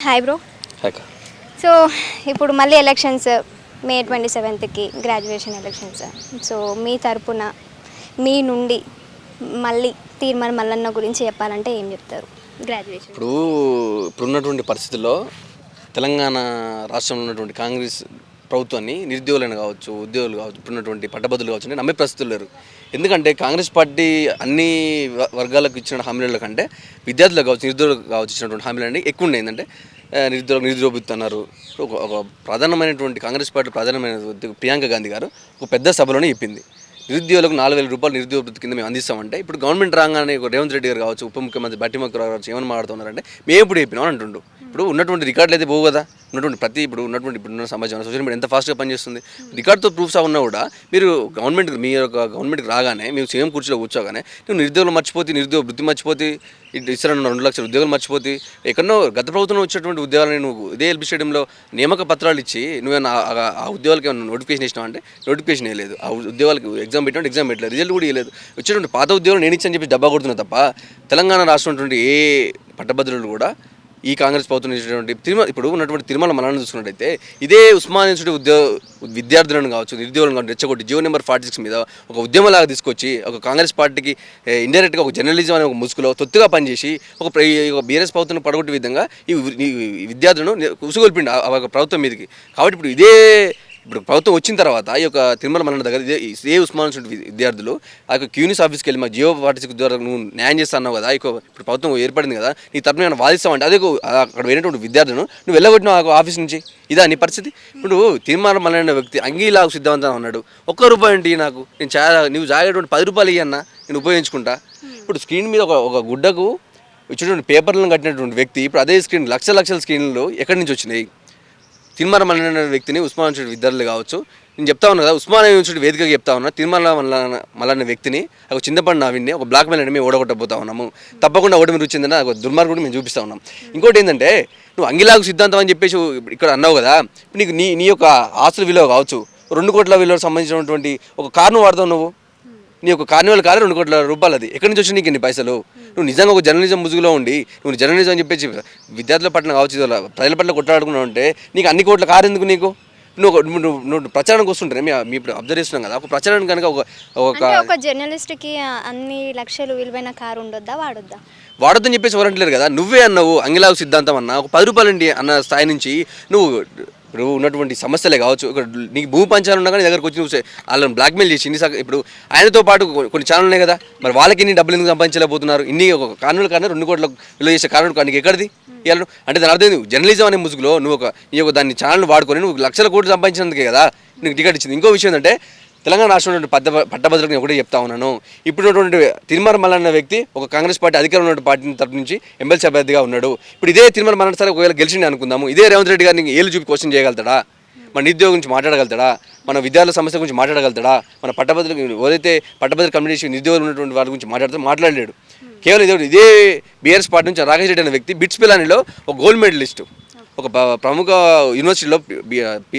Hi bro so ఇప్పుడు మళ్ళీ elections May twenty సెవెంత్కి గ్రాడ్యుయేషన్ ఎలక్షన్స్ సో మీ తరపున మీ నుండి మళ్ళీ తీర్మానం మల్లన్న గురించి చెప్పాలంటే ఏం చెప్తారు? గ్రాడ్యుయేషన్ ఇప్పుడు ఇప్పుడున్నటువంటి పరిస్థితుల్లో తెలంగాణ రాష్ట్రంలో ఉన్నటువంటి కాంగ్రెస్ ప్రభుత్వాన్ని నిరుద్యోగులను కావచ్చు ఉద్యోగులు కావచ్చు ఇప్పుడున్నటువంటి పట్టభద్రులు కావచ్చు అంటే నమ్మే పరిస్థితులు లేరు. ఎందుకంటే కాంగ్రెస్ పార్టీ అన్ని వర్గాలకు ఇచ్చిన హామీల కంటే విద్యార్థులకు కావచ్చు నిరుద్యోగులకు కావచ్చు ఇచ్చినటువంటి హామీలన్నీ ఎక్కువ ఉన్నాయి. ఏంటంటే నిరుద్యోగ నిరుద్యోగిస్తున్నారు ఒక ఒక ప్రధానమైనటువంటి కాంగ్రెస్ పార్టీ ప్రధానమైన ప్రియాంక గాంధీ గారు ఒక పెద్ద సభలోనే చెప్పింది. నిరుద్యోగులకు నాలుగు వేల రూపాయలు నిరుద్యోగ వృత్తి కింద మేము అందిస్తామంటే ఇప్పుడు గవర్నమెంట్ రాగానే రేవంత్ రెడ్డి గారు కావచ్చు ఉప ముఖ్యమంత్రి బట్టి ముఖ్యమంత్రి కావచ్చు ఏమని మాట్లాడుతున్నారంటే మేము ఇప్పుడు చెప్పినాం అంటుండు. ఇప్పుడు ఉన్నటువంటి రికార్డులు అయితే పోవు కదా. ఉన్నటువంటి ప్రతి ఇప్పుడు ఉన్నటువంటి ఇప్పుడు ఉన్న సమాజంలో సోషల్ మీడియా ఎంత ఫాస్ట్గా పనిచేస్తుంది. రికార్డ్తో ప్రూఫ్స్ ఉన్నా కూడా మీరు గవర్నమెంట్ మీ యొక్క గవర్నమెంట్కి రాగానే మేము సేమ్ కుర్చీలో కూర్చోగానే నువ్వు నిరుద్యోగులు మర్చిపోతే నిరుద్యోగ వృత్తి మర్చిపోతే ఇటు ఇస్తారన్న రెండు లక్షల ఉద్యోగాలు మర్చిపోతే ఎక్కడో గత ప్రభుత్వంలో వచ్చేటువంటి ఉద్యోగాలని నువ్వు ఇదే ఎల్బీ స్టేడియంలో నియామక పత్రాలు ఇచ్చి నువ్వేనా ఆ- ఆ- ఉద్యోగాలకి ఏమైనా నోటిఫికేషన్ ఇచ్చినా అంటే నోటిఫికేషన్ వేయలేదు ఆ ఉద్యోగాలకు ఎగ్జామ్ పెట్టినట్టు ఎగ్జామ్ పెట్టలేదు. రిజల్ట్ కూడా ఇవ్వలేదు వచ్చేటువంటి పాత ఉద్యోగాలు నేను ఇచ్చని చెప్పి డబ్బా కొడుతున్నా తప్ప తెలంగాణ రాష్ట్రం ఏ పట్టభద్రులు కూడా ఈ కాంగ్రెస్ ప్రభుత్వం ఇచ్చినటువంటి తిరుమల ఇప్పుడు ఉన్నటువంటి తిరుమల మనల్ని చూసుకున్నట్టయితే ఇదే ఉస్మానియా ఇన్స్టిట్యూట్ ఉద్యోగ విద్యార్థులను కావచ్చు నిరుద్యోగులను కావచ్చు రెచ్చగొట్టి జియో నెంబర్ ఫార్టీ సిక్స్ మీద ఒక ఉద్యమంలాగా తీసుకొచ్చి ఒక కాంగ్రెస్ పార్టీకి ఇండైరెక్ట్గా ఒక జర్నలిజం అనే ఒక ముసుగులో తొత్తుగా పనిచేసి ఒక ఒక బీఆర్ఎస్ ప్రభుత్వం పడగొట్టే విధంగా ఈ విద్యార్థులను ఉసుగొల్పిండి ఆ ఆ ఒక ప్రభుత్వం మీదకి. కాబట్టి ఇప్పుడు ఇదే ఇప్పుడు ప్రభుత్వం వచ్చిన తర్వాత ఈ యొక్క తిరుమల మల్లన్న దగ్గర ఏ ఇదే ఉస్మాన్ విద్యార్థులు ఆ యొక్క క్యూనిస్ ఆఫీస్కి వెళ్ళి మా జియో ఫార్టీ ద్వారా నువ్వు న్యాయం చేస్తున్నావు కదా ఈ యొక్క ఇప్పుడు ప్రభుత్వం ఏర్పడింది కదా నీ తరపున నేను వాదిస్తామంటే అదే అక్కడ వెళ్ళినటువంటి విద్యార్థులను నువ్వు వెళ్ళగొట్టిన ఆఫీస్ నుంచి. ఇదా నీ పరిస్థితి? ఇప్పుడు తిరుమల మల్లన్న వ్యక్తి అంగీలాగు సిద్ధవంతం అన్నాడు. ఒక్క రూపాయి ఏంటి నాకు? నేను చాలా నువ్వు జాగేటువంటి పది రూపాయలు ఇవ్వన్న నేను ఉపయోగించుకుంటా. ఇప్పుడు స్క్రీన్ మీద ఒక ఒక గుడ్డకు ఇచ్చినటువంటి పేపర్లను కట్టినటువంటి వ్యక్తి ఇప్పుడు అదే స్క్రీన్ లక్షల లక్షల స్క్రీన్లు ఎక్కడి నుంచి వచ్చినాయి? తిరుమల మల్లన్న వ్యక్తిని ఉస్మాన్ యూనివర్సిటీ విద్యార్థులు కావచ్చు. నేను చెప్తా ఉన్నా కదా ఉస్మాన్ యూనివర్సిటీ వేదికగా చెప్తా ఉన్నా తిరుమల మల్లన్న మల్లన్న వ్యక్తిని ఒక చింతపడిన నావిని ఒక బ్లాక్ మెయిల్ మేము ఓడగొట్టబోతా ఉన్నాము. తప్పకుండా ఓటమి రుచిందని ఒక దుర్మార్గుడు మేము చూపిస్తా ఉన్నాం. ఇంకోటి ఏంటంటే నువ్వు అంగిలాగు సిద్ధాంతం అని చెప్పేసి ఇక్కడ అన్నావు కదా నీకు నీ నీ యొక్క ఆస్తుల విలువ కావచ్చు. రెండు కోట్ల విలువకు సంబంధించినటువంటి ఒక కారును వాడతావు నువ్వు. నీ యొక్క కార్నివల్ కాదు రెండు కోట్ల రూపాయలు అది. ఎక్కడి నుంచి వచ్చి నీకు ఇన్ని పైసలు? నువ్వు నిజంగా ఒక జర్నలిజం ముసుగులో ఉండి నువ్వు జర్నలిజం అని చెప్పేసి విద్యార్థుల పట్ల కావచ్చు ప్రజల పట్ల కొట్లాడుకున్నావు అంటే నీకు అన్ని కోట్ల కారు ఎందుకు నీకు? నువ్వు ఒక- నువ్వు నువ్వు- నువ్వు ప్రచారానికి వస్తుంటే మీ ఇప్పుడు అబ్జర్వ్ చేస్తున్నాం కదా. ఒక ప్రచారం కనుక ఒక ఒక జర్నలిస్ట్కి అన్ని లక్షలు విలువైన కారు ఉండొద్దా వాడొద్దా? వాడొద్దని చెప్పేసి ఎవరంటలేరు కదా. నువ్వే అన్నావు అంగిలాగు సిద్ధాంతం అన్న. ఒక పది రూపాయలు అన్న స్థాయి నుంచి నువ్వు ఇప్పుడు ఉన్నటువంటి సమస్యలే కావచ్చు. ఇక్కడ నీకు భూమి పంచాలు ఉన్నా కానీ దగ్గరకు వచ్చి నువ్వు వాళ్ళని బ్లాక్మెయిల్ చేసి ఇన్ని ఇప్పుడు ఆయనతో పాటు కొన్ని ఛానల్ ఉన్నాయి కదా. మరి వాళ్ళకి ఇన్ని డబ్బులు ఎందుకు సంపాదించలేకపోతున్నారు? ఇన్ని ఒక కారణాల కానీ రెండు కోట్ల విలువ చేసే కారణం కానీ నీకు ఎక్కడిది? ఇవాళ అంటే దాని అర్థం? జర్నలిజం అనే ముసుగులో నువ్వు ఒక నీ యొక్క దాన్ని ఛానల్ వాడుకొని నువ్వు లక్షల కోట్లు సంపాదించినందుకే కదా. నీకు టికెట్ ఇచ్చింది. ఇంకో విషయం ఏంటంటే తెలంగాణ రాష్ట్రంలో పట్ట పట్టభద్రులకు నేను ఒకటే చెప్తా ఉన్నాను. ఇప్పుడున్నటువంటి తిరుమల మల్లన్న వ్యక్తి ఒక కాంగ్రెస్ పార్టీ అధికారం ఉన్న పార్టీ తరపు నుంచి ఎమ్మెల్సీ అభ్యర్థిగా ఉన్నాడు. ఇప్పుడు ఇదే తిరుమల మల్లన్న సరే ఒకవేళ గెలిచింది అనుకుందాము. ఇదే రేవంత్ రెడ్డి గారిని ఏళ్ళు చూపి క్వశ్చన్ చేయగలుగుతాడా? మన నిరుద్యోగం గురించి మాట్లాడగలుగుతాడా? మన విద్యార్థుల సమస్య గురించి మాట్లాడగలుగుతాడా? మన పట్టభద్రులకు ఎవరైతే పట్టభద్ర కమ్యూనిటీ నిరుద్యోగులు ఉన్నటువంటి వారి గురించి మాట్లాడితే మాట్లాడలేడు. కేవలం ఇదే ఇదే బీఆర్ఎస్ పార్టీ నుంచి రాకేష్ రెడ్డి అనే వ్యక్తి బిట్స్ పిలానిలో ఒక గోల్డ్ మెడలిస్టు. ఒక ప్రముఖ యూనివర్సిటీలో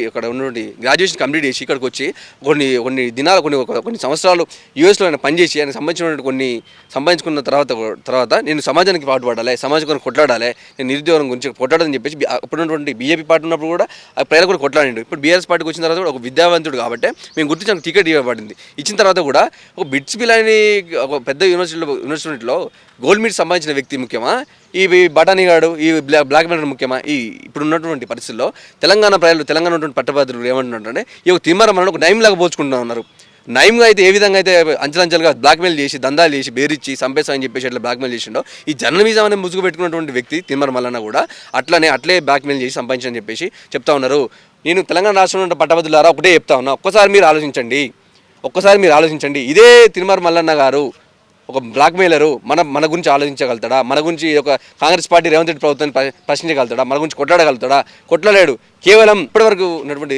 ఇక్కడ ఉన్నటువంటి గ్రాడ్యుయేషన్ కంప్లీట్ చేసి ఇక్కడికి వచ్చి కొన్ని కొన్ని దినాలు కొన్ని కొన్ని సంవత్సరాలు యూఎస్లో ఆయన పనిచేసి ఆయన సంబంధించినటువంటి కొన్ని సంపాదించుకున్న తర్వాత తర్వాత నేను సమాజానికి పాటుపడాలి సమాజం కొరకు కొట్లాడాలి నేను నిరుద్యోగం గురించి కొట్లాడాలని చెప్పేసి అప్పుడు ఉన్నటువంటి బీజేపీ పార్టీ ఉన్నప్పుడు కూడా ఆ ప్రజలు కూడా కొట్లాడిండు ఇప్పుడు బీఆర్ఎస్ పార్టీకి వచ్చిన తర్వాత కూడా ఒక విద్యావంతుడు కాబట్టి మేము గుర్తించిన టికెట్ ఇవ్వబడింది. ఇచ్చిన తర్వాత కూడా ఒక బిట్స్ పిల్లని ఒక పెద్ద యూనివర్సిటీలో యూనివర్సిటీలో గోల్డ్ మీట్ సంబంధించిన వ్యక్తి ముఖ్యమా? ఈ బటానీ గాడు ఈ బ్లాక్ మెయిల్ ముఖ్యమా? ఈ ఇప్పుడు ఉన్నటువంటి పరిస్థితుల్లో తెలంగాణ ప్రజలు తెలంగాణ ఉన్నటువంటి పట్టభద్రులు ఏమంటున్నారంటే ఈ ఒక తిమ్మర ఒక నయం లాగా పోల్చుకుంటా ఉన్నారు. నయంగా అయితే ఏ విధంగా అయితే అంచెలంచెలుగా బ్లాక్మెయిల్ చేసి దందాలు చేసి బేరిచ్చి సంపేసా అని చెప్పేసి అట్లా బ్లాక్మెయిల్ చేసిండో ఈ జర్నలిజం అనే ముసుగు పెట్టుకున్నటువంటి వ్యక్తి తిమ్మర మల్లన్న కూడా అట్లనే అట్లే బ్లాక్మెయిల్ చేసి సంపాదించని చెప్పేసి చెప్తా ఉన్నారు. నేను తెలంగాణ రాష్ట్రంలో ఉన్న పట్టభద్రులారా ఒకటే చెప్తా ఉన్నా. ఒక్కసారి మీరు ఆలోచించండి. ఒక్కసారి మీరు ఆలోచించండి. ఇదే తిరుమల మల్లన్న గారు ఒక బ్లాక్మెయిలరు మన మన గురించి ఆలోచించగలుగుతాడా? మన గురించి ఒక కాంగ్రెస్ పార్టీ రేవంత్ రెడ్డి ప్రభుత్వాన్ని ప్రశ్నించగలుగుతాడా? మన గురించి కొట్లాడగలుగుతాడా? కొట్టలేడు కేవలం ఇప్పటివరకు ఉన్నటువంటి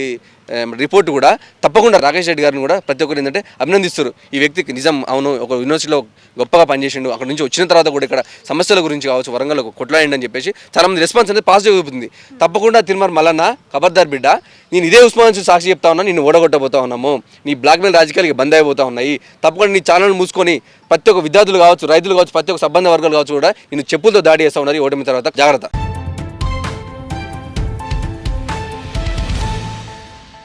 రిపోర్ట్ కూడా తప్పకుండా రాకేష్ రెడ్డి గారిని కూడా ప్రతి ఒక్కరు ఏంటంటే అభినందిస్తారు. ఈ వ్యక్తికి నిజం అవును ఒక యూనివర్సిటీలో గొప్పగా పనిచేసిండు అక్కడ నుంచి వచ్చిన తర్వాత కూడా ఇక్కడ సమస్యల గురించి కావచ్చు వరంగల్ కొట్లాడండి అని చెప్పేసి చాలా మంది రెస్పాన్స్ అనేది పాజిటివ్ అవుతుంది తప్పకుండా తిరుమల మల్లన్న ఖబర్దార్ బిడ్డ నేను ఇదే ఉస్మాన్ సాక్షి చెప్తా ఉన్నా నేను ఓడగొట్టబోతా ఉన్నాము. నీ బ్లాక్మెయిల్ రాజకీయాలకి బంద్ అయిపోతా ఉన్నాయి. తప్పకుండా నీ ఛానల్ మూసుకొని ప్రతి ఒక్క విద్యార్థులు కావచ్చు రైతులు కావచ్చు ప్రతి ఒక్క సంబంధ వర్గాలు కావచ్చు కూడా నేను చెప్పులతో దాడి చేస్తా ఉన్నారు ఈ ఓటమి తర్వాత. జాగ్రత్త.